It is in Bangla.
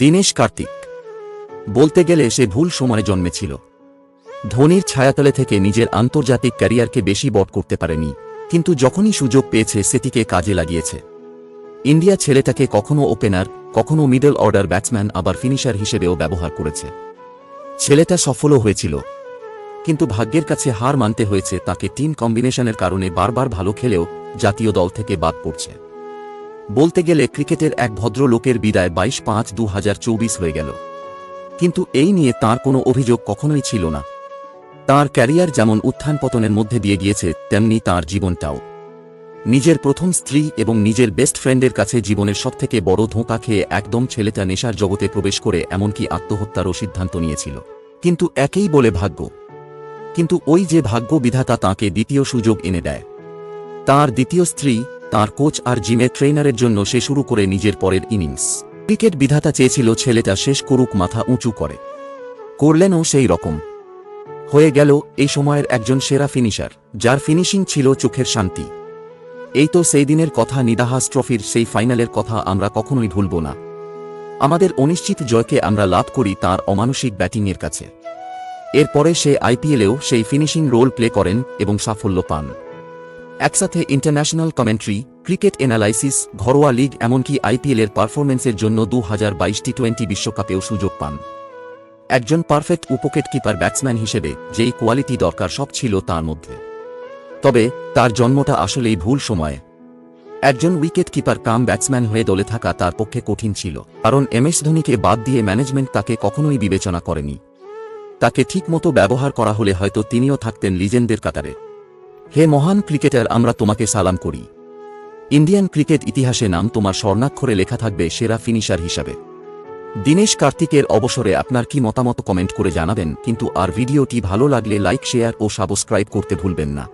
দীনেশ কার্তিক। বলতে গেলে সে ভুল সময়ে জন্মেছিল। ধোনির ছায়াতলে থেকে নিজের আন্তর্জাতিক ক্যারিয়ারকে বেশি বট করতে পারেনি, কিন্তু যখনই সুযোগ পেয়েছে সেটিকে কাজে লাগিয়েছে। ইন্ডিয়া ছেলেটাকে কখনো ওপেনার, কখনো মিডল অর্ডার ব্যাটসম্যান, আবার ফিনিশার হিসেবেও ব্যবহার করেছে। ছেলেটা সফলও হয়েছিল, কিন্তু ভাগ্যের কাছে হার মানতে হয়েছে তাকে টিম কম্বিনেশনের কারণে বারবার ভালো খেলেও জাতীয় দল থেকে বাদ পড়ছে। বলতে গেলে ক্রিকেটের এক ভদ্রলোকের বিদায় বাইশ পাঁচ দু হয়ে গেল। কিন্তু এই নিয়ে তার কোনো অভিযোগ কখনোই ছিল না। তার ক্যারিয়ার যেমন উত্থান পতনের মধ্যে দিয়ে গিয়েছে, তেমনি তার জীবনটাও। নিজের প্রথম স্ত্রী এবং নিজের বেস্ট ফ্রেন্ডের কাছে জীবনের সবথেকে বড় ধোঁকা খেয়ে একদম ছেলেটা নেশার জগতে প্রবেশ করে এমনকি আত্মহত্যারও সিদ্ধান্ত নিয়েছিল। কিন্তু একেই বলে ভাগ্য। কিন্তু ওই যে ভাগ্য বিধাতা তাঁকে দ্বিতীয় সুযোগ এনে দেয়। তার দ্বিতীয় স্ত্রী তার কোচ আর জিমের ট্রেনারের জন্য সে শুরু করে নিজের পরের ইনিংস। ক্রিকেট বিধাতা চেয়েছিল ছেলেটা শেষ করুক, মাথা উঁচু করে। করলেনও সেই রকম। হয়ে গেল এই সময়ের একজন সেরা ফিনিশার, যার ফিনিশিং ছিল চোখের শান্তি। এই তো সেই দিনের কথা, নিদাহাস ট্রফির সেই ফাইনালের কথা আমরা কখনোই ভুলব না। আমাদের অনিশ্চিত জয়কে আমরা লাভ করি তার অমানসিক ব্যাটিংয়ের কাছে। এরপরে সে আইপিএলেও সেই ফিনিশিং রোল প্লে করেন এবং সাফল্য পান। একসাথে ইন্টারন্যাশনাল কমেন্ট্রি ক্রিকেট এনালাইসিস ঘরোয়া লিগ এমনকি আইপিএলের পারফরমেন্সের জন্য দু হাজার বাইশ টি টোয়েন্টি বিশ্বকাপেও সুযোগ পান। একজন পারফেক্ট উপকেট কিপার ব্যাটসম্যান হিসেবে যেই কোয়ালিটি দরকার সব ছিল তার মধ্যে। তবে তার জন্মটা আসলেই ভুল সময়ে। একজন উইকেট কিপার কাম ব্যাটসম্যান হয়ে দলে থাকা তার পক্ষে কঠিন ছিল, কারণ এম এস ধোনিকে বাদ দিয়ে ম্যানেজমেন্ট তাকে কখনোই বিবেচনা করেনি। তাকে ঠিকমতো ব্যবহার করা হলে হয়তো তিনিও থাকতেন লিজেন্ডের কাতারে। হে মহান ক্রিকেটার, আমরা তোমাকে সালাম করি। ইন্ডিয়ান ক্রিকেট ইতিহাসে নাম তোমার স্বর্ণাক্ষরে লেখা থাকবে সেরা ফিনিশার হিসাবে। দীনেশ কার্তিকের অবসরে আপনার কি মতামত কমেন্ট করে জানাবেন, কিন্তু আর ভিডিওটি ভালো লাগলে লাইক, শেয়ার ও সাবস্ক্রাইব করতে ভুলবেন না।